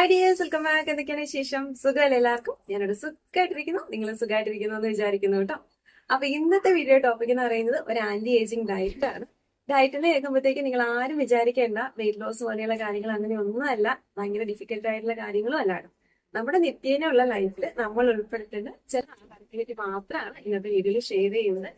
Ideas welcome back എന്തൊക്കെയാണ് ശേഷം സുഖമല്ല എല്ലാവർക്കും? ഞാനോട് സുഖമായിട്ടിരിക്കുന്നു നിങ്ങൾ സുഖമായിട്ടിരിക്കുന്നു എന്ന് വിചാരിക്കുന്നു കേട്ടോ. അപ്പൊ ഇന്നത്തെ വീഡിയോ ടോപ്പിക് എന്ന് പറയുന്നത് ഒരു ആന്റി ഏജിങ് ഡയറ്റ് ആണ് ഡയറ്റിനെ കേൾക്കുമ്പോഴത്തേക്ക് നിങ്ങൾ ആരും വിചാരിക്കേണ്ട വെയിറ്റ് ലോസ് പോലെയുള്ള കാര്യങ്ങൾ അങ്ങനെ ഒന്നുമല്ല. ഭയങ്കര ഡിഫിക്കൽട്ട് ആയിട്ടുള്ള കാര്യങ്ങളും അല്ലാണ് നമ്മുടെ നിത്യേനയുള്ള ലൈഫിൽ നമ്മൾ ഉൾപ്പെടുത്തേണ്ട ചില ആക്ടിവിറ്റി മാത്രമാണ് ഇന്നത്തെ വീഡിയോയിൽ ഷെയർ ചെയ്യുന്നത്.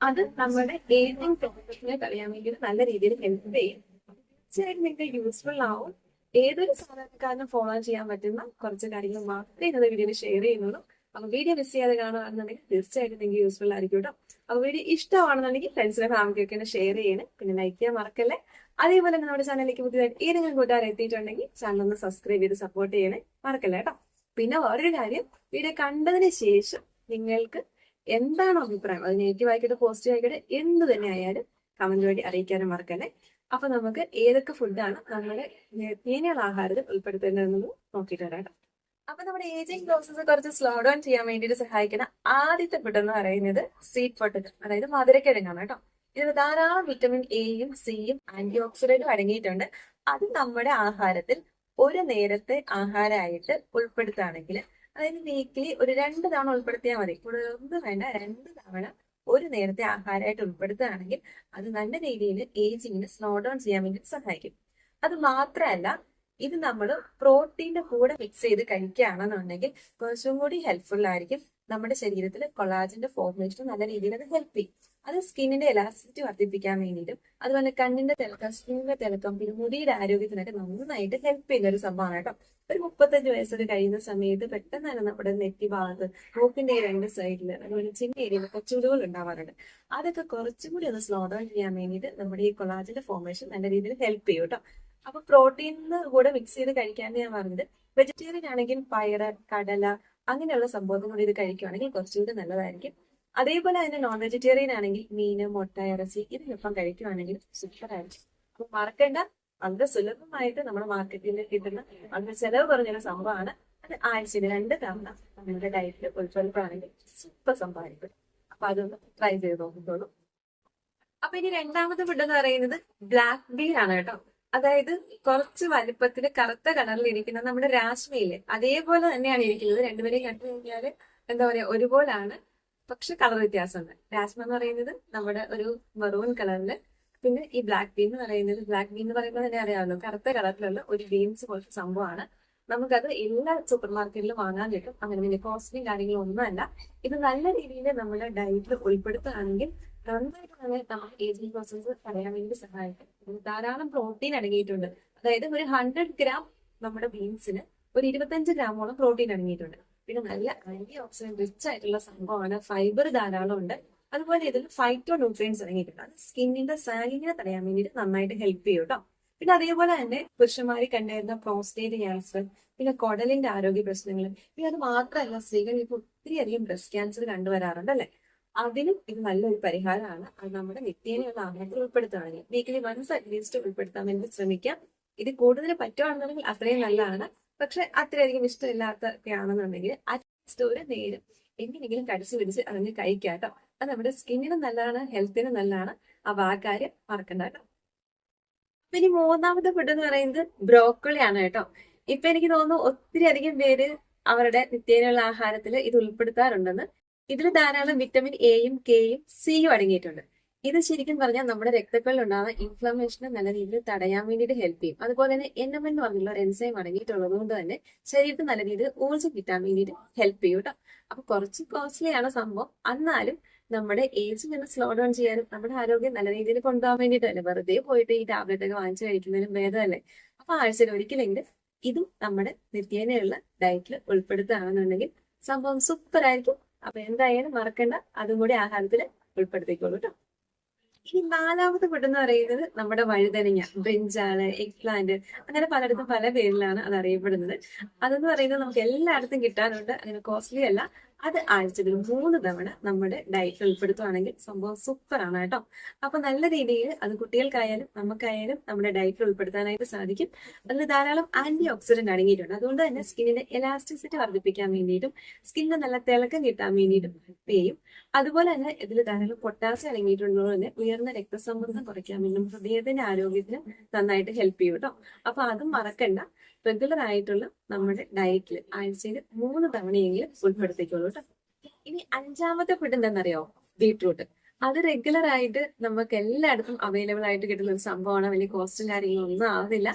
അത് നമ്മുടെ ഏജിങ് പ്രോസസ്സിനെ തടയാൻ വേണ്ടി നല്ല രീതിയിൽ ഹെൽപ്പ് ചെയ്യും. തീർച്ചയായിട്ടും നിങ്ങൾക്ക് യൂസ്ഫുൾ ആവും. ഏതൊരു സാധാരണക്കാരനും ഫോളോ ചെയ്യാൻ പറ്റുന്ന കുറച്ച് കാര്യങ്ങൾ മാത്രമേ ഇന്നത്തെ വീഡിയോയിൽ ഷെയർ ചെയ്യുന്നുള്ളൂ. അപ്പൊ വീഡിയോ മിസ് ചെയ്യാതെ കാണുകയാണെന്നുണ്ടെങ്കിൽ തീർച്ചയായിട്ടും നിങ്ങൾക്ക് യൂസ്ഫുൾ ആയിരിക്കും കേട്ടോ അപ്പൊ വീഡിയോ ഇഷ്ടമാണെന്നുണ്ടെങ്കിൽ ഫ്രണ്ട്സിനെ ഫാമിലിക്കൊക്കെ ഒന്ന് ഷെയർ ചെയ്യണേ. പിന്നെ ലൈക്ക് ചെയ്യാൻ മറക്കല്ലേ. അതേപോലെ തന്നെ നമ്മുടെ ചാനലിലേക്ക് പുതിയതായിട്ട് ഏതെങ്കിലും കൂട്ടുകാർ എത്തിയിട്ടുണ്ടെങ്കിൽ ചാനൽ ഒന്ന് സബ്സ്ക്രൈബ് ചെയ്ത് സപ്പോർട്ട് ചെയ്യണേ. മറക്കല്ലേ കേട്ടോ പിന്നെ വേറൊരു കാര്യം വീഡിയോ കണ്ടതിന് ശേഷം നിങ്ങൾക്ക് എന്താണ് അഭിപ്രായം? അത് നെഗറ്റീവ് ആയിക്കോട്ടെ പോസിറ്റീവ് ആയിക്കോട്ടെ എന്ത് തന്നെ ആയാലും കമന്റ് വഴി അറിയിക്കാനും മറക്കല്ലേ. അപ്പൊ നമുക്ക് ഏതൊക്കെ ഫുഡാണ് നമ്മുടെ നിത്യേനയുള്ള ആഹാരത്തിൽ ഉൾപ്പെടുത്തേണ്ടതെന്ന് നോക്കിയിട്ട് വരാം അപ്പൊ നമ്മുടെ ഏജിങ് പ്രോസസ്സ് കുറച്ച് സ്ലോ ഡൗൺ ചെയ്യാൻ വേണ്ടിയിട്ട് സഹായിക്കുന്ന ആദ്യത്തെ ഫുഡ് എന്ന് പറയുന്നത് സ്വീറ്റ് പൊട്ടറ്റോ അതായത് മധുരക്കിഴങ്ങാണ് കേട്ടോ. ഇതിൽ ധാരാളം വിറ്റമിൻ എയും സിയും ആന്റി ഓക്സിഡന്റും അടങ്ങിയിട്ടുണ്ട്. അത് നമ്മുടെ ആഹാരത്തിൽ ഒരു നേരത്തെ ആഹാരമായിട്ട് ഉൾപ്പെടുത്തുകയാണെങ്കിൽ അതായത് വീക്കിലി ഒരു രണ്ട് തവണ ഉൾപ്പെടുത്തിയാൽ മതി. കൂടുതലൊന്നും വേണ്ട രണ്ട് തവണ ഒരു നേരത്തെ ആഹാരമായിട്ട് ഉൾപ്പെടുത്തുകയാണെങ്കിൽ അത് നല്ല രീതിയിൽ ഏജിങ്ങിന് സ്ലോ ഡൗൺ ചെയ്യാൻ വേണ്ടി സഹായിക്കും. അത് മാത്രമല്ല ഇത് നമ്മൾ പ്രോട്ടീന്റെ കൂടെ മിക്സ് ചെയ്ത് കഴിക്കുകയാണെന്നുണ്ടെങ്കിൽ കുറച്ചും കൂടി ഹെൽപ്ഫുൾ ആയിരിക്കും. നമ്മുടെ ശരീരത്തിൽ കൊളാജിന്റെ ഫോർമേഷൻ നല്ല രീതിയിൽ അത് ഹെൽപ്പ് ചെയ്യും. അത് സ്കിന്നിന്റെ എലാസിറ്റി വർദ്ധിപ്പിക്കാൻ വേണ്ടിയിട്ടും അതുപോലെ കണ്ണിന്റെ തിളക്കം സ്കിന്നിന്റെ തിളക്കം പിന്നെ മുടിയുടെ ആരോഗ്യത്തിനൊക്കെ നന്നായിട്ട് ഹെൽപ്പ് ചെയ്യുന്ന ഒരു സംഭവമാണ് കേട്ടോ. ഒരു മുപ്പത്തഞ്ച് വയസ്സൊക്കെ കഴിയുന്ന സമയത്ത് പെട്ടെന്ന് തന്നെ നമ്മുടെ നെറ്റി ഭാഗത്ത് മൂക്കിന്റെ രണ്ട് സൈഡിൽ അതുപോലെ ചിന്ന ഏരിയയിൽ ചുടുകൾ ഉണ്ടാവാറുണ്ട്. അതൊക്കെ കുറച്ചും കൂടി ഒന്ന് സ്ലോ ഡൗൺ ചെയ്യാൻ വേണ്ടിയിട്ട് നമ്മുടെ ഈ കൊളാജിന്റെ ഫോർമേഷൻ നല്ല രീതിയിൽ ഹെൽപ്പ് ചെയ്യും കേട്ടോ. അപ്പൊ പ്രോട്ടീനിന് കൂടെ മിക്സ് ചെയ്ത് കഴിക്കാൻ ഞാൻ പറഞ്ഞത് വെജിറ്റേറിയൻ ആണെങ്കിൽ പയർ കടല അങ്ങനെയുള്ള സംഭവത്തിനോട് ഇത് കഴിക്കുകയാണെങ്കിൽ കുറച്ചുകൂടി നല്ലതായിരിക്കും. അതേപോലെ തന്നെ നോൺ വെജിറ്റേറിയൻ ആണെങ്കിൽ മീന് മുട്ട ഇറച്ചി ഇതിനൊപ്പം കഴിക്കുകയാണെങ്കിൽ സൂപ്പർ ആയിരിക്കും. അപ്പൊ മറക്കേണ്ട. വളരെ സുലഭമായിട്ട് നമ്മുടെ മാർക്കറ്റിൽ കിട്ടുന്ന വളരെ ചെലവ് കുറഞ്ഞൊരു സംഭവമാണ്. അത് ആഴ്ചയിൽ രണ്ട് തവണ നമ്മുടെ ഡയറ്റിൽ ഉൾപ്പെടുത്തുകയാണെങ്കിൽ സൂപ്പർ സംഭവമായിരിക്കും. അപ്പൊ അതൊന്ന് ട്രൈ ചെയ്ത് നോക്കിക്കോളൂ. അപ്പൊ ഇനി രണ്ടാമത്തെ ഫുഡ് എന്ന് പറയുന്നത് ബ്ലാക്ക് ബീൻ ആണ് കേട്ടോ. അതായത് കുറച്ച് വലുപ്പത്തിൽ കറുത്ത കളറിൽ ഇരിക്കുന്ന നമ്മുടെ രാശ്മിയിൽ അതേപോലെ തന്നെയാണ് ഇരിക്കുന്നത്. രണ്ടുപേരെയും കണ്ടു കഴിഞ്ഞാൽ എന്താ പറയാ ഒരുപോലാണ്. പക്ഷെ കളർ വ്യത്യാസമുണ്ട്. രാജ്മ എന്ന് പറയുന്നത് നമ്മുടെ ഒരു മെറൂൺ കളറിൽ പിന്നെ ഈ ബ്ലാക്ക് ബീൻ എന്ന് പറയുന്നത് ബ്ലാക്ക് ബീൻ എന്ന് പറയുമ്പോൾ തന്നെ അറിയാമല്ലോ കറുത്ത കളറിലുള്ള ഒരു ബീൻസ് പോലത്തെ സംഭവമാണ്. നമുക്കത് എല്ലാ സൂപ്പർ മാർക്കറ്റിലും വാങ്ങാൻ കിട്ടും. അങ്ങനെ വലിയ കോസ്റ്റ്ലിയും കാര്യങ്ങളും ഒന്നുമല്ല ഇത് നല്ല രീതിയിൽ നമ്മുടെ ഡയറ്റിൽ ഉൾപ്പെടുത്തുകയാണെങ്കിൽ നന്നായിട്ട് തന്നെ നമുക്ക് ഏജിംഗ് പ്രോസസ്സ് തടയാൻ വേണ്ടി സഹായിക്കും. ധാരാളം പ്രോട്ടീൻ അടങ്ങിയിട്ടുണ്ട്. അതായത് ഒരു ഹൺഡ്രഡ് ഗ്രാം നമ്മുടെ ബീൻസിന് ഒരു ഇരുപത്തഞ്ച് ഗ്രാമോളം പ്രോട്ടീൻ അടങ്ങിയിട്ടുണ്ട്. പിന്നെ നല്ല ആന്റി ഓക്സിഡന്റ് റിച്ച് ആയിട്ടുള്ള സംഭവമാണ്. ഫൈബർ ധാരാളം ഉണ്ട് അതുപോലെ ഇതിൽ ഫൈറ്റോ ന്യൂട്രിയൻസ് ഇറങ്ങിയിട്ടുണ്ട്. അത് സ്കിന്നിന്റെ സാഗിങ്ങിനെ തടയാൻ വേണ്ടിയിട്ട് നന്നായിട്ട് ഹെൽപ്പ് ചെയ്യും കേട്ടോ. പിന്നെ അതേപോലെ തന്നെ പുരുഷന്മാരിൽ കണ്ടുവരുന്ന പ്രോസ്റ്റേറ്റ് ക്യാൻസർ പിന്നെ കുടലിന്റെ ആരോഗ്യ പ്രശ്നങ്ങൾ. പിന്നെ അത് മാത്രമല്ല സ്ത്രീകൾ ഇപ്പോൾ ഒത്തിരി അധികം ബ്രസ്റ്റ് ക്യാൻസർ കണ്ടുവരാറുണ്ട് അല്ലെ? അതിനും ഇത് നല്ലൊരു പരിഹാരമാണ്. അത് നമ്മുടെ നിത്യേനയുള്ള ആഹാരത്തിൽ ഉൾപ്പെടുത്തുകയാണെങ്കിൽ വീക്കിലി വൺസ് അറ്റ്ലീസ്റ്റ് ഉൾപ്പെടുത്താൻ വേണ്ടി ശ്രമിക്കാം. ഇത് കൂടുതൽ പറ്റുകയാണെന്നുണ്ടെങ്കിൽ അത്രയും നല്ലതാണ്. പക്ഷെ അത്രയധികം ഇഷ്ടമില്ലാത്ത ആണെന്നുണ്ടെങ്കിൽ ആ ഒരു നേരം എങ്ങനെയെങ്കിലും കടിച്ചു പിടിച്ച് അതിന് കഴിക്കാം കേട്ടോ. അത് നമ്മുടെ സ്കിന്നിനും നല്ലതാണ് ഹെൽത്തിനും നല്ലതാണ്. ആ കാര്യം മറക്കണ്ട കേട്ടോ. പിന്നെ മൂന്നാമത്തെ ഫുഡ് എന്ന് പറയുന്നത് ബ്രോക്കോളി ആണ് കേട്ടോ. ഇപ്പൊ എനിക്ക് തോന്നുന്നു ഒത്തിരി അധികം പേര് അവരുടെ നിത്യേനയുള്ള ആഹാരത്തിൽ ഇത് ഉൾപ്പെടുത്താറുണ്ടെന്ന്. ഇതിൽ ധാരാളം വിറ്റമിൻ എയും കെയും സിയും അടങ്ങിയിട്ടുണ്ട്. ഇത് ശരിക്കും പറഞ്ഞാൽ നമ്മുടെ രക്തക്കളിൽ ഉണ്ടാകുന്ന ഇൻഫ്ലമേഷനെ നല്ല രീതിയിൽ തടയാൻ വേണ്ടിയിട്ട് ഹെൽപ്പ് ചെയ്യും. അതുപോലെ തന്നെ എൻ എം എന്ന് പറഞ്ഞുള്ള ഒരു എൻസൈം അടങ്ങിയിട്ടുള്ളത് കൊണ്ട് തന്നെ ശരീരത്തിന് നല്ല രീതിയിൽ ഊർജം കിട്ടാൻ വേണ്ടിയിട്ട് ഹെൽപ്പ് ചെയ്യും കേട്ടോ. അപ്പൊ കുറച്ച് കോസ്റ്റ്ലി ആണ് സംഭവം. എന്നാലും നമ്മുടെ ഏജ് തന്നെ സ്ലോ ഡൗൺ ചെയ്യാനും നമ്മുടെ ആരോഗ്യം നല്ല രീതിയിൽ കൊണ്ടുപോകാൻ വേണ്ടിയിട്ടല്ലേ വെറുതെ പോയിട്ട് ഈ ടാബ്ലറ്റ് ഒക്കെ വാങ്ങിച്ചു കഴിക്കുന്നതിനും ഭേദമല്ലേ? അപ്പൊ ആഴ്ചയിൽ ഒരിക്കലെങ്കിലും ഇതും നമ്മുടെ നിത്യേനയുള്ള ഡയറ്റിൽ ഉൾപ്പെടുത്തുകയാണെന്നുണ്ടെങ്കിൽ സംഭവം സൂപ്പർ ആയിരിക്കും. അപ്പൊ എന്തായാലും മറക്കണ്ട. അതും കൂടി ആഹാരത്തിൽ ഉൾപ്പെടുത്തിക്കോളൂ കേട്ടോ. ഇനി നാലാമത് പെട്ടെന്ന് അറിയുന്നത് നമ്മുടെ വഴുതനങ്ങ ബ്രിഞ്ചാൾ എഗ് പ്ലാന്റ് അങ്ങനെ പലയിടത്തും പല പേരിലാണ് അത് അറിയപ്പെടുന്നത്. അതെന്ന് പറയുന്നത് നമുക്ക് എല്ലായിടത്തും കിട്ടാനുണ്ട്. അങ്ങനെ കോസ്റ്റ്ലി അല്ല. അത് ആഴ്ചയിൽ മൂന്ന് തവണ നമ്മുടെ ഡയറ്റിൽ ഉൾപ്പെടുത്തുവാണെങ്കിൽ സംഭവം സൂപ്പർ ആണ് കേട്ടോ. അപ്പൊ നല്ല രീതിയിൽ അത് കുട്ടികൾക്കായാലും നമുക്കായാലും നമ്മുടെ ഡയറ്റിൽ ഉൾപ്പെടുത്താനായിട്ട് സാധിക്കും. അതിൽ ധാരാളം ആന്റി ഓക്സിഡന്റ് അടങ്ങിയിട്ടുണ്ട്. അതുകൊണ്ട് തന്നെ സ്കിന്നിന്റെ എലാസ്റ്റിസിറ്റി വർദ്ധിപ്പിക്കാൻ വേണ്ടിയിട്ടും സ്കിന്നിന് നല്ല തിളക്കം കിട്ടാൻ വേണ്ടിയിട്ടും ഹെൽപ്പ് ചെയ്യും അതുപോലെ തന്നെ ഇതിൽ ധാരാളം പൊട്ടാസ്യം അടങ്ങിയിട്ടുള്ളത് തന്നെ ഉയർന്ന രക്തസമ്മർദ്ദം കുറയ്ക്കാൻ വേണ്ടിയും ഹൃദയത്തിന്റെ ആരോഗ്യത്തിന് നന്നായിട്ട് ഹെൽപ്പ് ചെയ്യും കേട്ടോ. അപ്പൊ അതും മറക്കണ്ട. റെഗുലർ ആയിട്ടുള്ള നമ്മുടെ ഡയറ്റിൽ ആഴ്ചയിൽ മൂന്ന് തവണയെങ്കിലും ഉൾപ്പെടുത്തിക്കോളൂ കേട്ടോ ഇനി അഞ്ചാമത്തെ ഫുഡ് എന്താണെന്നറിയോ ബീട്രൂട്ട് അത് റെഗുലർ ആയിട്ട് നമുക്ക് എല്ലായിടത്തും അവൈലബിൾ ആയിട്ട് കിട്ടുന്ന ഒരു സംഭവമാണ്. വലിയ കോസ്റ്റും കാര്യങ്ങളും ഒന്നും ആവുന്നില്ല.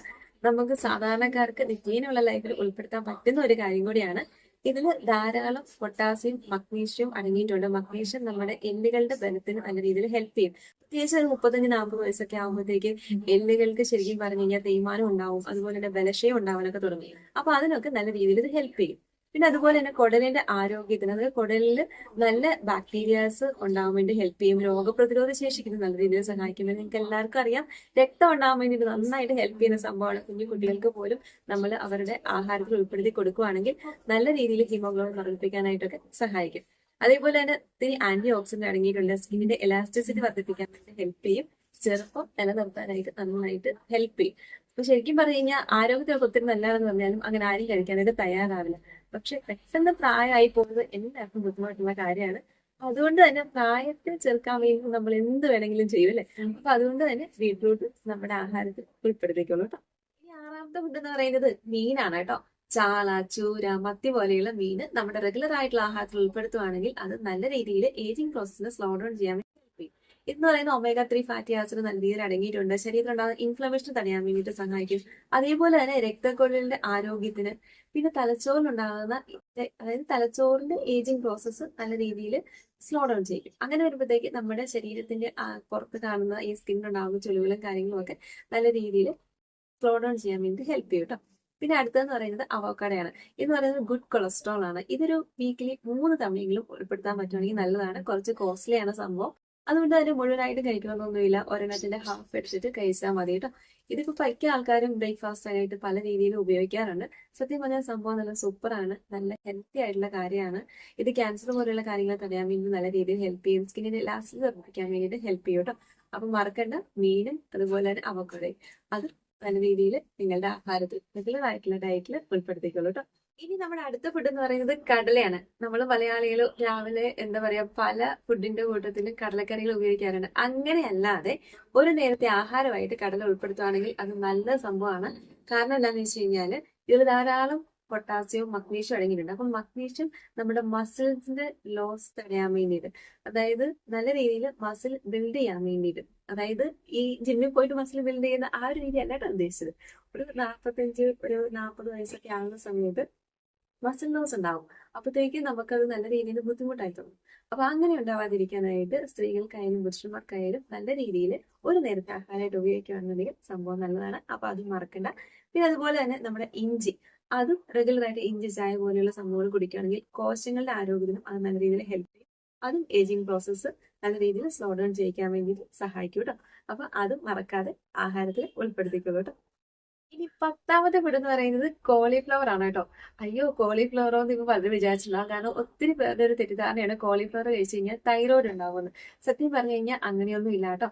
നമുക്ക് സാധാരണക്കാർക്ക് നിത്യേനുള്ള ലൈഫിൽ ഉൾപ്പെടുത്താൻ പറ്റുന്ന ഒരു കാര്യം കൂടിയാണ് ഇതിൽ ധാരാളം പൊട്ടാസ്യം മഗ്നീഷ്യം അടങ്ങിയിട്ടുണ്ട്. മഗ്നീഷ്യം നമ്മുടെ എല്ലുകളുടെ ബലത്തിന് നല്ല രീതിയിൽ ഹെൽപ്പ് ചെയ്യും. പ്രത്യേകിച്ച് ഒരു മുപ്പത്തഞ്ച് നാൽപ്പത് വയസ്സൊക്കെ ആകുമ്പോഴത്തേക്ക് എല്ലുകൾക്ക് ശരിക്കും പറഞ്ഞു കഴിഞ്ഞാൽ തേയ്മാനം ഉണ്ടാവും. അതുപോലെ തന്നെ ബലക്ഷയം ഉണ്ടാവാനൊക്കെ തുടങ്ങി. അപ്പൊ അതിനൊക്കെ നല്ല രീതിയിൽ ഇത് ഹെൽപ്പ് ചെയ്യും. പിന്നെ അതുപോലെ തന്നെ കുടലിന്റെ ആരോഗ്യത്തിന് അതായത് കുടലിൽ നല്ല ബാക്ടീരിയാസ് ഉണ്ടാവാൻ വേണ്ടി ഹെൽപ്പ് ചെയ്യും രോഗപ്രതിരോധ ശേഷിക്ക് നല്ല രീതിയിൽ സഹായിക്കുന്നത് നിങ്ങൾക്ക് എല്ലാവർക്കും അറിയാം. രക്തം ഉണ്ടാവാൻ വേണ്ടിയിട്ട് നന്നായിട്ട് ഹെൽപ്പ് ചെയ്യുന്ന സംഭവമാണ് കുഞ്ഞു കുട്ടികൾക്ക് പോലും നമ്മൾ അവരുടെ ആഹാരത്തിൽ ഉൾപ്പെടുത്തി കൊടുക്കുകയാണെങ്കിൽ നല്ല രീതിയിൽ ഹീമോഗ്ലോബിൻ വർദ്ധിപ്പിക്കാനായിട്ടൊക്കെ സഹായിക്കും. അതേപോലെ തന്നെ ഒത്തിരി ആന്റി ഓക്സിഡന്റ് അടങ്ങിയിട്ടുണ്ട് സ്കിന്നിന്റെ എലാസ്റ്റിസിറ്റി വർദ്ധിപ്പിക്കാൻ വേണ്ടി ഹെൽപ്പ് ചെയ്യും ചെറുപ്പം നിലനിർത്താനായിട്ട് നന്നായിട്ട് ഹെൽപ്പ് ചെയ്യും. അപ്പൊ ശരിക്കും പറഞ്ഞു കഴിഞ്ഞാൽ ആരോഗ്യത്തിനൊക്കെ ഒത്തിരി നല്ലതെന്ന് പറഞ്ഞാലും അങ്ങനെ ആരും കഴിക്കാനായിട്ട് തയ്യാറാവില്ല. പക്ഷെ പെട്ടെന്ന് പ്രായമായി പോകുന്നത് എല്ലാവർക്കും ബുദ്ധിമുട്ടുള്ള കാര്യമാണ്. അതുകൊണ്ട് തന്നെ പ്രായത്തെ ചെറുക്കാൻ വേണ്ടി നമ്മൾ എന്ത് വേണമെങ്കിലും ചെയ്യും അല്ലെ? അപ്പൊ അതുകൊണ്ട് തന്നെ ബീട്രൂട്ട് നമ്മുടെ ആഹാരത്തിൽ ഉൾപ്പെടുത്തിക്കോളൂ കേട്ടോ ഇനി ആറാമത്തെ ഫുഡ് എന്ന് പറയുന്നത് മീനാണ് കേട്ടോ ചാള ചൂര മത്തി പോലെയുള്ള മീൻ നമ്മുടെ റെഗുലർ ആയിട്ടുള്ള ആഹാരത്തിൽ ഉൾപ്പെടുത്തുവാണെങ്കിൽ അത് നല്ല രീതിയിൽ ഏജിങ് പ്രോസസ്സിനെ സ്ലോ ഡൗൺ ചെയ്യാൻ ഇതെന്ന് പറയുന്ന ഒമേഗ ത്രീ ഫാറ്റി ആസിഡ് നല്ല രീതിയിൽ അടങ്ങിയിട്ടുണ്ട്. ശരീരത്തിലുണ്ടാകുന്ന ഇൻഫ്ലമേഷൻ തടയാൻ വേണ്ടിയിട്ട് സഹായിക്കും. അതേപോലെ തന്നെ രക്തക്കൊഴലിന്റെ ആരോഗ്യത്തിന് പിന്നെ തലച്ചോറിലുണ്ടാകുന്ന അതായത് തലച്ചോറിന്റെ ഏജിങ് പ്രോസസ്സ് നല്ല രീതിയിൽ സ്ലോ ഡൗൺ ചെയ്യും. അങ്ങനെ വരുമ്പോഴത്തേക്ക് നമ്മുടെ ശരീരത്തിന്റെ പുറത്ത് കാണുന്ന ഈ സ്കിന്നിലുണ്ടാകുന്ന ചുളിവുകളും കാര്യങ്ങളും ഒക്കെ നല്ല രീതിയിൽ സ്ലോ ഡൗൺ ചെയ്യാൻ വേണ്ടി ഹെൽപ്പ് ചെയ്യും കേട്ടോ പിന്നെ അടുത്തതെന്ന് പറയുന്നത് അവോക്കാഡയാണ്. എന്ന് പറയുന്നത് ഗുഡ് കൊളസ്ട്രോൾ ആണ്. ഇതൊരു വീക്കിലി മൂന്ന് തവണയെങ്കിലും ഉൾപ്പെടുത്താൻ പറ്റുവാണെങ്കിൽ നല്ലതാണ്. കുറച്ച് കോസ്റ്റ്ലി ആണ് സംഭവം. അതുകൊണ്ട് തന്നെ മുഴുവനായിട്ട് കഴിക്കണമെന്നൊന്നുമില്ല. ഒരെണ്ണത്തിന്റെ ഹാഫ് എടുത്തിട്ട് കഴിച്ചാൽ മതി കേട്ടോ. ഇതിപ്പോ പൈക്ക ആൾക്കാരും ബ്രേക്ക്ഫാസ്റ്റ് ആയിട്ട് പല രീതിയിൽ ഉപയോഗിക്കാറുണ്ട്. സത്യം പറഞ്ഞാൽ സംഭവം നല്ല സൂപ്പറാണ്. നല്ല ഹെൽത്തി ആയിട്ടുള്ള കാര്യമാണ്. ഇത് ക്യാൻസർ പോലെയുള്ള കാര്യങ്ങൾ തടയാൻ വേണ്ടി നല്ല രീതിയിൽ ഹെൽപ്പ് ചെയ്യും. സ്കിന്നിന്റെ ലാസ്റ്റ് വർദ്ധിപ്പിക്കാൻ വേണ്ടിയിട്ട് ഹെൽപ്പ് ചെയ്യും കേട്ടോ. അപ്പൊ മറക്കണ്ട. മീനും അതുപോലെ തന്നെ അവക്കടയും. അത് നല്ല രീതിയിൽ നിങ്ങളുടെ ആഹാരത്തിൽ ആയിട്ടുള്ള ഡയറ്റിൽ ഉൾപ്പെടുത്തിക്കോളൂ കേട്ടോ. ഇനി നമ്മുടെ അടുത്ത ഫുഡ് എന്ന് പറയുന്നത് കടലയാണ്. നമ്മൾ മലയാളികൾ രാവിലെ എന്താ പറയാ പല ഫുഡിന്റെ കൂട്ടത്തിൽ കടലക്കറികൾ ഉപയോഗിക്കാറുണ്ട്. അങ്ങനെയല്ലാതെ ഒരു നേരത്തെ ആഹാരമായിട്ട് കടല ഉൾപ്പെടുത്തുകയാണെങ്കിൽ അത് നല്ല സംഭവമാണ്. കാരണം എന്താണെന്ന് വെച്ച് കഴിഞ്ഞാൽ ഇതിൽ ധാരാളം പൊട്ടാസ്യവും മഗ്നീഷ്യം അടങ്ങിയിട്ടുണ്ട്. അപ്പം മഗ്നീഷ്യം നമ്മുടെ മസിൽസിന്റെ ലോസ് തടയാൻ വേണ്ടിയിട്ട് അതായത് നല്ല രീതിയിൽ മസിൽ ബിൽഡ് ചെയ്യാൻ വേണ്ടിയിട്ട് അതായത് ഈ ജിമ്മിൽ പോയിട്ട് മസിൽ ബിൽഡ് ചെയ്യുന്ന ആ ഒരു രീതി അല്ലാട്ടാണ് ഉദ്ദേശിച്ചത്. ഒരു നാൽപ്പത്തഞ്ച് ഒരു നാൽപ്പത് വയസ്സൊക്കെ ആകുന്ന സമയത്ത് മസിൽ ലോസ് ഉണ്ടാവും. അപ്പോഴത്തേക്ക് നമുക്കത് നല്ല രീതിയിൽ ബുദ്ധിമുട്ടായി തോന്നും. അപ്പൊ അങ്ങനെ ഉണ്ടാവാതിരിക്കാനായിട്ട് സ്ത്രീകൾക്കായാലും പുരുഷന്മാർക്കായാലും നല്ല രീതിയിൽ ഒരു നേരത്തെ ആഹാരമായിട്ട് ഉപയോഗിക്കുകയാണെന്നുണ്ടെങ്കിൽ സംഭവം നല്ലതാണ്. അപ്പൊ അത് മറക്കണ്ട. പിന്നെ അതുപോലെ തന്നെ നമ്മുടെ ഇഞ്ചി. അതും റെഗുലറായിട്ട് ഇഞ്ചി ചായ പോലെയുള്ള സംഭവങ്ങൾ കുടിക്കുകയാണെങ്കിൽ കോശങ്ങളുടെ ആരോഗ്യത്തിനും അത് നല്ല രീതിയിൽ ഹെൽപ്പ് ചെയ്യും. അതും ഏജിങ് പ്രോസസ്സ് നല്ല രീതിയിൽ സ്ലോ ഡൗൺ ചെയ്യിക്കാൻ വേണ്ടിയിട്ട് സഹായിക്കും കേട്ടോ. അപ്പൊ അതും മറക്കാതെ ആഹാരത്തിൽ ഉൾപ്പെടുത്തിക്കോളൂ കേട്ടോ. ഇനി പത്താമത്തെ ഫുഡ് എന്ന് പറയുന്നത് കോളിഫ്ലവർ ആണ് കേട്ടോ. അയ്യോ കോളിഫ്ലവറോ എന്ന് ഇപ്പൊ പലരും വിചാരിച്ചില്ല കാരണം ഒത്തിരി പേരുടെ ഒരു തെറ്റിദ്ധാരണയാണ് കോളിഫ്ലവർ കഴിച്ചു കഴിഞ്ഞാൽ തൈറോയ്ഡ് ഉണ്ടാവുമെന്ന് സത്യം പറഞ്ഞു കഴിഞ്ഞാൽ അങ്ങനെയൊന്നും ഇല്ല കേട്ടോ.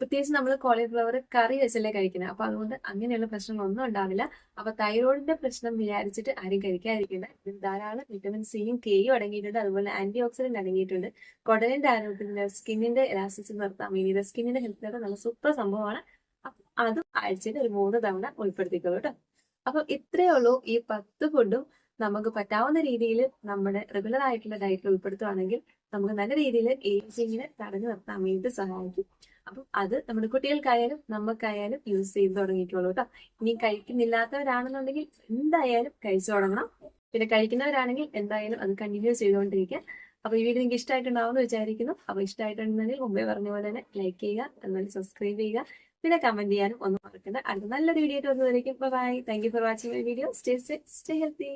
പ്രത്യേകിച്ച് നമ്മൾ കോളിഫ്ലവർ കറി വെച്ചല്ലേ കഴിക്കുന്നത് അപ്പൊ അതുകൊണ്ട് അങ്ങനെയുള്ള പ്രശ്നങ്ങളൊന്നും ഉണ്ടാവില്ല. അപ്പൊ തൈറോയിഡിന്റെ പ്രശ്നം വിചാരിച്ചിട്ട് ആരും കഴിക്കാതിരിക്കേണ്ട. ഇതിൽ ധാരാളം വിറ്റമിൻ സിയും കെയും അടങ്ങിയിട്ടുണ്ട്. അതുപോലെ ആന്റി ഓക്സിഡന്റ് അടങ്ങിയിട്ടുണ്ട്. കുടലിന്റെ ആരോഗ്യത്തിന് സ്കിന്നിന്റെ എലാസ്റ്റിസിറ്റി നിർത്താൻ വേണ്ടിയിട്ട് സ്കിന്നിന്റെ ഹെൽത്തിനൊക്കെ നല്ല സൂപ്പർ സംഭവമാണ്. അതും ആഴ്ചയിൽ ഒരു മൂന്ന് തവണ ഉൾപ്പെടുത്തിക്കോളൂ കേട്ടോ അപ്പൊ ഇത്രയേ ഉള്ളൂ ഈ പത്ത് ഫുഡും നമുക്ക് പറ്റാവുന്ന രീതിയിൽ നമ്മുടെ റെഗുലർ ആയിട്ടുള്ള ഡയറ്റിൽ ഉൾപ്പെടുത്തുകയാണെങ്കിൽ നമുക്ക് നല്ല രീതിയിൽ ഏജിങ്ങിനെ തടഞ്ഞു നിർത്താൻ വേണ്ടി സഹായിക്കും. അപ്പം അത് നമ്മുടെ കുട്ടികൾക്കായാലും നമുക്കായാലും യൂസ് ചെയ്ത് തുടങ്ങിയിട്ടുള്ളൂ കേട്ടോ ഇനി കഴിക്കുന്നില്ലാത്തവരാണെന്നുണ്ടെങ്കിൽ എന്തായാലും കഴിച്ചു തുടങ്ങണം. പിന്നെ കഴിക്കുന്നവരാണെങ്കിൽ എന്തായാലും അത് കണ്ടിന്യൂ ചെയ്തുകൊണ്ടിരിക്കുക. അപ്പൊ ഈ വീഡിയോ നിങ്ങൾക്ക് ഇഷ്ടമായിട്ടുണ്ടാവുമെന്ന് വിചാരിക്കുന്നു. അപ്പൊ ഇഷ്ടമായിട്ടുണ്ടെങ്കിൽ മുമ്പേ പറഞ്ഞ പോലെ തന്നെ ലൈക്ക് ചെയ്യുക അതുപോലെ സബ്സ്ക്രൈബ് ചെയ്യുക. പിന്നെ കമന്റ് ചെയ്യാനും ഒന്നും മറക്കണ്ട. അടുത്ത നല്ലൊരു വീഡിയോ ആയിട്ട് വന്നതായിരിക്കും. Bye thank you for watching my video stay stay healthy